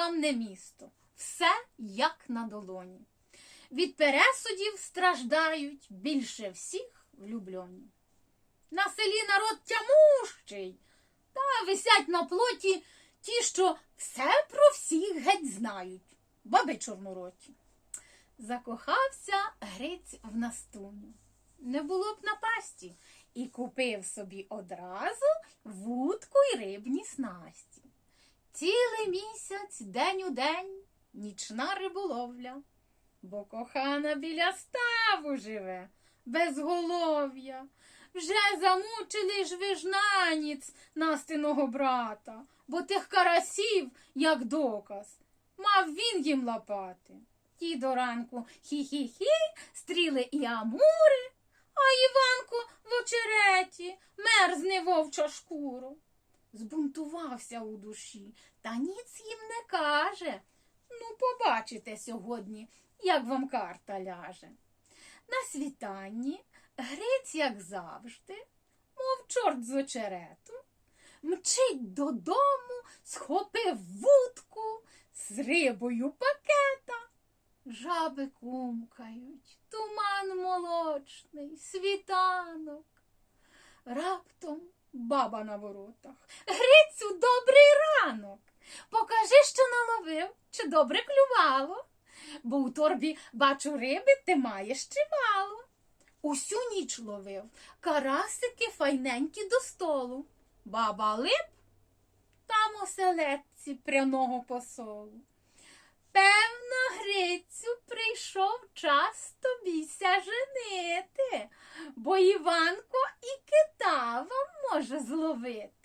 вам не місто, все як на долоні. Від пересудів страждають більше всіх влюблені. На селі народ тямущий, та висять на плоті ті, що все про всіх геть знають, баби чорнороті. Закохався Гриць в Настуню. Не було б напасті, і купив собі одразу вудку й рибні снасті. Цілий місяць, день у день, нічна риболовля, бо кохана біля ставу живе, без голов'я. Вже замучили ж ви ж наніць настиного брата, бо тих карасів, як доказ, мав він їм лапати. Ті до ранку хі-хі-хі, стріли і амури, а Іванко в очереті мерзне вовча шкуру. Збунтувався у душі, та ніц їм не каже. Ну, побачите сьогодні, як вам карта ляже. На світанні Гриць, як завжди, мов чорт з очерету, мчить додому, схопив вудку з рибою пакета. Жаби кумкають, туман молочний, світанок. Раптом баба на воротах. Грицю, добрий ранок. Покажи, що наловив, чи добре клювало. Бо у торбі бачу риби, ти маєш чимало. Усю ніч ловив, карасики файненькі до столу. Баба лип, там оселедці пряного посолу. Певно, Грицю, прийшов час тобіся женити, бо Іванко і кита вам може зловити.